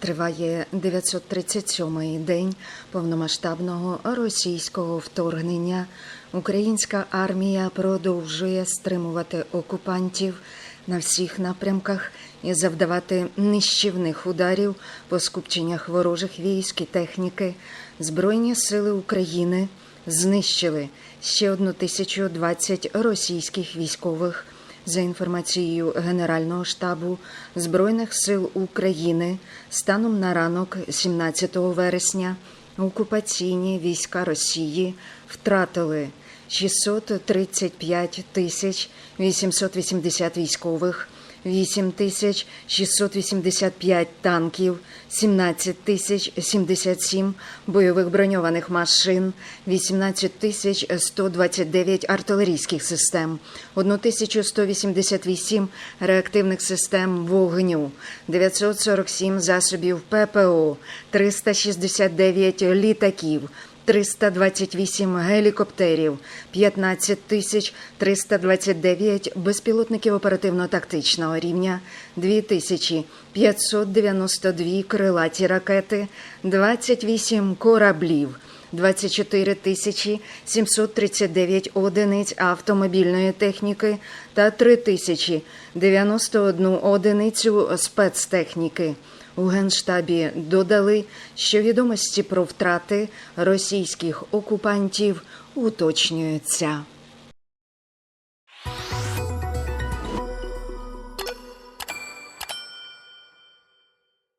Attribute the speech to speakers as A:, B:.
A: Триває 937-й день повномасштабного російського вторгнення. Українська армія продовжує стримувати окупантів на всіх напрямках і завдавати нищівних ударів по скупченнях ворожих військ і техніки. Збройні сили України знищили ще 1020 російських військових. За інформацією Генерального штабу Збройних сил України, станом на ранок 17 вересня окупаційні війська Росії втратили 635 тисяч 880 військових, 8 тисяч 685 танків, 17 тисяч 77 бойових броньованих машин, 18 тисяч 129 артилерійських систем, 1188 реактивних систем вогню, 947 засобів ППО, 369 літаків, 328 гелікоптерів, 15 тисяч 329 безпілотників оперативно-тактичного рівня, 2592 крилаті ракети, 28 кораблів, 24 тисячі 739 одиниць автомобільної техніки та 3 тисячі 91 одиницю спецтехніки. У Генштабі додали, що відомості про втрати російських окупантів уточнюються.